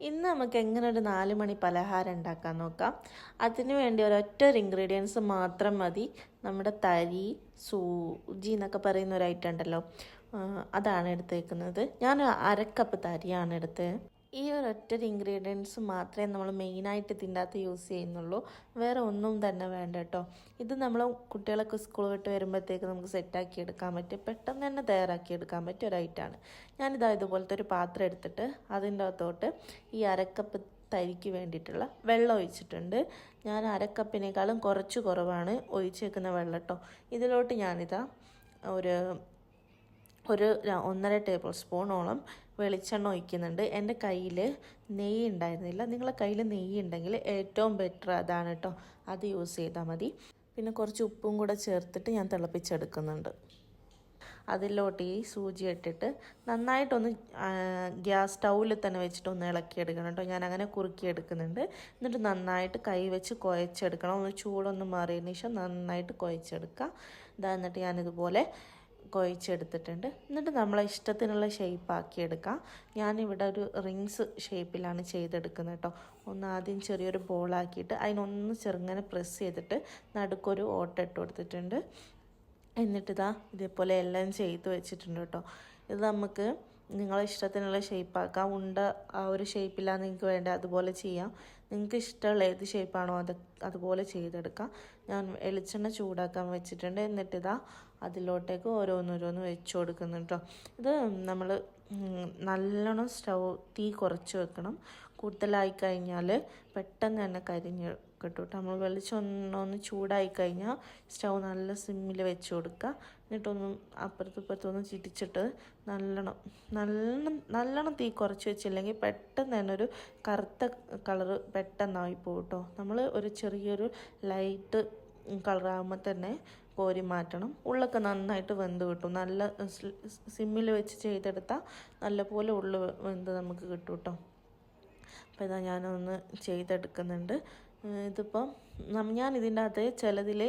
ഇന്ന് നമുക്ക് എങ്ങനെ ഒരു നാല് മണി പലഹാരം ഉണ്ടാക്കാൻ നോക്കാം. അതിനു വേണ്ടി ഒരൊറ്റ ഒരു ഇൻഗ്രീഡിയൻസ് മാത്രം മതി. നമ്മുടെ തരി സൂചി എന്നൊക്കെ പറയുന്ന ഒരു ഐറ്റം ഉണ്ടല്ലോ. അതാണ് എടുത്തേക്കുന്നത്. ഞാൻ അരക്കപ്പ് തരിയാണ് എടുത്തത്. ഈ ഒരൊറ്റ ഇൻഗ്രീഡിയൻസ് മാത്രമേ നമ്മൾ മെയിനായിട്ട് ഇതിന്റെ അകത്ത് യൂസ് ചെയ്യുന്നുള്ളൂ. വേറെ ഒന്നും തന്നെ വേണ്ട കേട്ടോ. ഇത് നമ്മൾ കുട്ടികളൊക്കെ സ്കൂൾ വിട്ട് വരുമ്പോഴത്തേക്ക് നമുക്ക് സെറ്റാക്കി എടുക്കാൻ പറ്റും. പെട്ടെന്ന് തന്നെ തയ്യാറാക്കി എടുക്കാൻ പറ്റിയ ഒരു ഞാനിതാ ഇതുപോലത്തെ ഒരു പാത്രം എടുത്തിട്ട് അതിന്റെ അകത്തോട്ട് ഈ അരക്കപ്പ് തരിക്ക് വേണ്ടിയിട്ടുള്ള വെള്ളം ഒഴിച്ചിട്ടുണ്ട്. ഞാൻ അരക്കപ്പിനേക്കാളും കുറച്ച് കുറവാണ് ഒഴിച്ചേക്കുന്ന വെള്ളം കേട്ടോ. ഇതിലോട്ട് ഞാനിതാ ഒരു ഒരു ഒന്നര ടേബിൾ സ്പൂണോളം വെളിച്ചെണ്ണ ഒഴിക്കുന്നുണ്ട്. എന്റെ കയ്യിൽ നെയ്യ് ഉണ്ടായിരുന്നില്ല. നിങ്ങളെ കയ്യിൽ നെയ്യ് ഉണ്ടെങ്കിൽ ഏറ്റവും ബെറ്റർ അതാണ് കേട്ടോ അത് യൂസ് ചെയ്താൽ മതി. പിന്നെ കുറച്ച് ഉപ്പും കൂടെ ചേർത്തിട്ട് ഞാൻ തിളപ്പിച്ചെടുക്കുന്നുണ്ട്. അതിലോട്ട് ഈ സൂചി ഇട്ടിട്ട് നന്നായിട്ടൊന്ന് ഗ്യാസ് സ്റ്റൗവിൽ തന്നെ വെച്ചിട്ട് ഒന്ന് ഇളക്കിയെടുക്കണം കേട്ടോ ഞാൻ അങ്ങനെ കുറുക്കിയെടുക്കുന്നുണ്ട്. എന്നിട്ട് നന്നായിട്ട് കൈ വെച്ച് കുഴച്ചെടുക്കണം. ഒന്ന് ചൂടൊന്ന് മാറിയതിന് ശേഷം നന്നായിട്ട് കുഴച്ചെടുക്കുക ഇതാ എന്നിട്ട് ഞാനിതുപോലെ കുഴച്ചെടുത്തിട്ടുണ്ട് എന്നിട്ട് നമ്മളെ ഇഷ്ടത്തിനുള്ള ഷേപ്പ് ആക്കി എടുക്കാം. ഞാനിവിടെ ഒരു റിങ്സ് ഷേപ്പിലാണ് ചെയ്തെടുക്കുന്നത് കേട്ടോ. ഒന്ന് ആദ്യം ചെറിയൊരു ബോളാക്കിയിട്ട് അതിനൊന്ന് ചെറുങ്ങനെ പ്രസ് ചെയ്തിട്ട് നടുക്കൊരു ഓട്ട ഇട്ട് കൊടുത്തിട്ടുണ്ട്. എന്നിട്ടിതാ ഇതേപോലെ എല്ലാം ചെയ്ത് വെച്ചിട്ടുണ്ട് കേട്ടോ. ഇത് നമുക്ക് നിങ്ങളെ ഇഷ്ടത്തിനുള്ള ഷേപ്പാക്കാം ഉണ്ട ആ ഒരു ഷേപ്പിലാണ് നിങ്ങൾക്ക് വേണ്ടത്. അതുപോലെ ചെയ്യാം. നിങ്ങൾക്ക് ഇഷ്ടമുള്ള ഏത് ഷേപ്പാണോ അത് അതുപോലെ ചെയ്തെടുക്കാം. ഞാൻ വെളിച്ചെണ്ണ ചൂടാക്കാൻ വെച്ചിട്ടുണ്ട്. എന്നിട്ട് ഇതാ അതിലോട്ടേക്ക് ഓരോന്നോരോന്ന് വെച്ച് കൊടുക്കുന്നുണ്ട് ഇത് നമ്മൾ നല്ലോണം സ്റ്റൗ തീ കുറച്ച് വെക്കണം. കൂടുതലായി കഴിഞ്ഞാൽ പെട്ടെന്ന് തന്നെ കരിഞ്ഞ് കിട്ടും കേട്ടോ നമ്മൾ വെളിച്ചെണ്ണ ഒന്ന് ചൂടായി കഴിഞ്ഞാൽ സ്റ്റൗ നല്ല സിമ്മിൽ വെച്ച് കൊടുക്കുക. എന്നിട്ടൊന്നും അപ്പുറത്തും ഇപ്പുറത്തൊന്നും ഒന്ന് ചിരിച്ചിട്ട് നല്ലോണം നല്ലോണം നല്ലോണം തീ കുറച്ച് വെച്ചില്ലെങ്കിൽ പെട്ടെന്ന് തന്നെ ഒരു കറുത്ത കളറ് പെട്ടെന്നായി പോകും കേട്ടോ. നമ്മൾ ഒരു ചെറിയൊരു ലൈറ്റ് കളറാകുമ്പോൾ തന്നെ കോരി മാറ്റണം. ഉള്ളൊക്കെ നന്നായിട്ട് വെന്ത് കിട്ടും. നല്ല സിമ്മിൽ വെച്ച് ചെയ്തെടുത്താൽ നല്ലപോലെ ഉള്ളു വെന്ത് നമുക്ക് കിട്ടും കേട്ടോ. അപ്പോൾ ഇതാ ഞാനൊന്ന് ചെയ്തെടുക്കുന്നുണ്ട്. ഇതിപ്പം ഞാൻ ഇതിന്റെ അകത്ത് ചിലതിൽ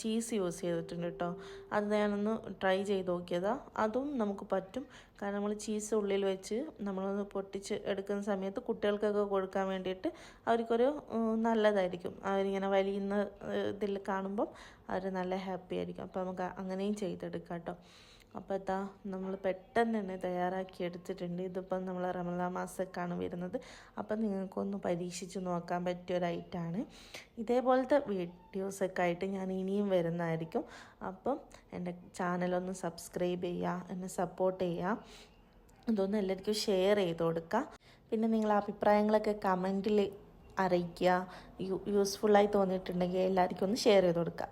ചീസ് യൂസ് ചെയ്തിട്ടുണ്ട് കേട്ടോ. അത് ഞാനൊന്ന് ട്രൈ ചെയ്ത് നോക്കിയതാ. അതും നമുക്ക് പറ്റും. കാരണം നമ്മൾ ചീസ് ഉള്ളിൽ വെച്ച് നമ്മളൊന്ന് പൊട്ടിച്ച് എടുക്കുന്ന സമയത്ത് കുട്ടികൾക്കൊക്കെ കൊടുക്കാൻ വേണ്ടിയിട്ട് അവർക്കൊരു നല്ലതായിരിക്കും. അവരിങ്ങനെ വലിയുന്ന ഇതിൽ കാണുമ്പം അവർ നല്ല ഹാപ്പി ആയിരിക്കും. അപ്പോൾ നമുക്ക് അങ്ങനെയും ചെയ്തെടുക്കാം കേട്ടോ. അപ്പോൾ ഇതാ നമ്മൾ പെട്ടെന്ന് തന്നെ തയ്യാറാക്കി എടുത്തിട്ടുണ്ട്. ഇതിപ്പം നമ്മൾ റമലാ മാസമൊക്കെയാണ് വരുന്നത്. അപ്പം നിങ്ങൾക്കൊന്ന് പരീക്ഷിച്ച് നോക്കാൻ പറ്റിയ ഒരു ഇതേപോലത്തെ വീഡിയോസൊക്കെ ആയിട്ട് ഞാൻ ഇനിയും വരുന്നതായിരിക്കും. അപ്പം എന്റെ ചാനലൊന്ന് സബ്സ്ക്രൈബ് ചെയ്യുക എന്നെ സപ്പോർട്ട് ചെയ്യുക. ഇതൊന്ന് എല്ലാവർക്കും ഷെയർ ചെയ്ത് കൊടുക്കുക. പിന്നെ നിങ്ങളെ അഭിപ്രായങ്ങളൊക്കെ കമന്റിൽ അറിയിക്കുക. യൂസ്ഫുള്ളായി തോന്നിയിട്ടുണ്ടെങ്കിൽ എല്ലാവർക്കും ഒന്ന് ഷെയർ ചെയ്ത് കൊടുക്കുക.